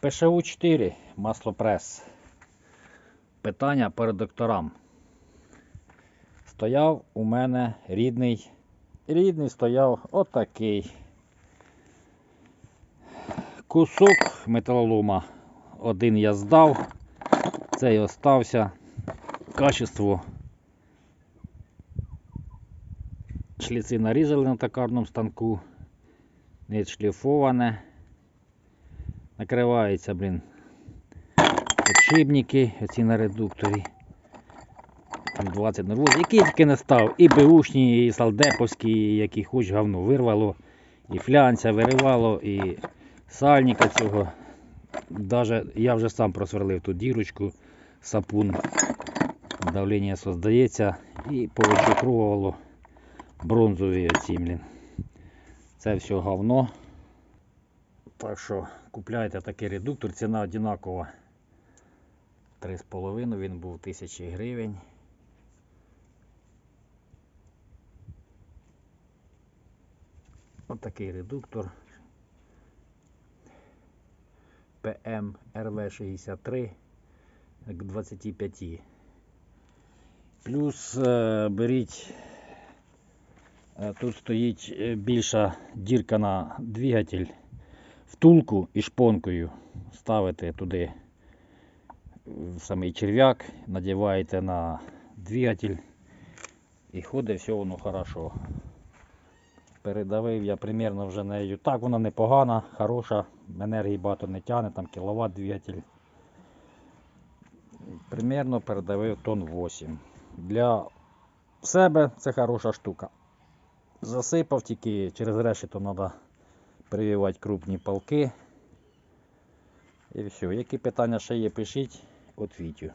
ПШУ 4 маслопрес. Питання перед докторам. Стояв у мене рідний. Рідний стояв отакий. Кусок металолома. Один я здав, цей остався. Качество. Шліци нарізали на токарному станку. Не шліфоване. Накриваються, блін. Подшипники, оці на редукторі. Там 20 nervoz, які тільки не став. І беушні, і салдеповські, які хоч говно вирвало, і флянця виривало, і сальника цього. Даже я вже сам просверлив ту дірочку, сапун. Давлення создається і повичокрувало бронзові оці, блін. Це все говно. Так що купляйте такий редуктор, ціна одинакова. 3,5 він був 1000 гривень. Ось такий редуктор. PM RV63 к 25. Плюс е, беріть, е, тут стоїть е, більша дірка на двигатель втулку і шпонкою ставите туди самий черв'як, надіваєте на двигатель і ходить все воно хорошо. Передавив я примерно вже нею. Так вона непогана, хороша, енергії багато не тягне, там кіловат двигатель. Примерно передавив тонн 8. Для себе це хороша штука. Засипав тільки через решето треба прививати крупні палки. І все. Які питання ще є, пишіть, відвічу.